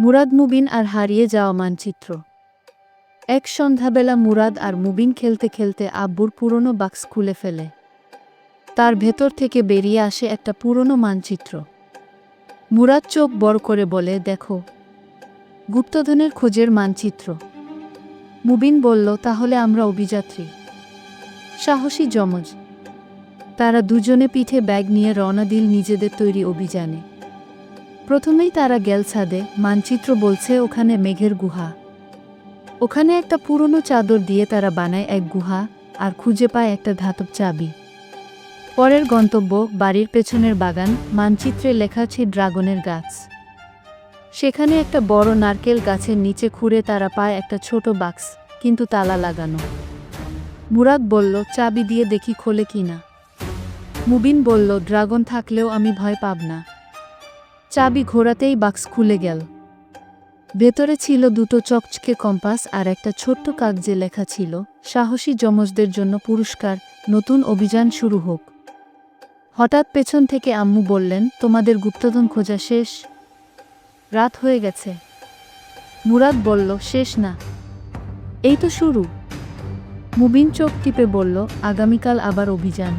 মুরাদ মুবিন আর হারিয়ে যাওয়া মানচিত্র। এক সন্ধ্যাবেলা মুরাদ আর মুবিন খেলতে খেলতে আব্বুর পুরনো বাক্স খুলে ফেলে। তার ভেতর থেকে বেরিয়ে আসে একটা পুরনো মানচিত্র। মুরাদ চোখ বড় করে বলে, দেখো, গুপ্তধনের খোঁজের মানচিত্র। মুবিন বলল, তাহলে আমরা অভিযাত্রী। সাহসী যমজ। তারা দুজনে পিঠে ব্যাগ নিয়ে রওনা দিল নিজেদের তৈরি অভিযানে। প্রথমেই তারা গেল ছাদে মানচিত্র বলছে ওখানে মেঘের গুহা। ওখানে একটা পুরনো চাদর দিয়ে তারা বানায় এক গুহা আর খুঁজে পায় একটা ধাতব চাবি। পরের গন্তব্য বাড়ির পেছনের বাগান, মানচিত্রে লেখা আছে ড্রাগনের গাছ। সেখানে একটা বড় নারকেল গাছের নিচে খুঁড়ে তারা পায় একটা ছোট বাক্স, কিন্তু তালা লাগানো। মুরাদ বলল, চাবি দিয়ে দেখি খোলে কিনা। মুবিন বলল, ড্রাগন থাকলেও আমি ভয় পাব না। চাবি ঘোরাতেই বাক্স খুলে গেল। ভেতরে ছিল দুটো চকচকে কম্পাস আর একটা ছোট্ট কাগজে লেখা ছিল, সাহসী যমজদের জন্য পুরস্কার, নতুন অভিযান শুরু হোক। হঠাৎ পেছন থেকে আম্মু বললেন, তোমাদের গুপ্তধন খোঁজা শেষ? রাত হয়ে গেছে। মুরাদ বলল, শেষ না। এই তো শুরু। মুবিন চোখ টিপে বলল, আগামীকাল আবার অভিযান।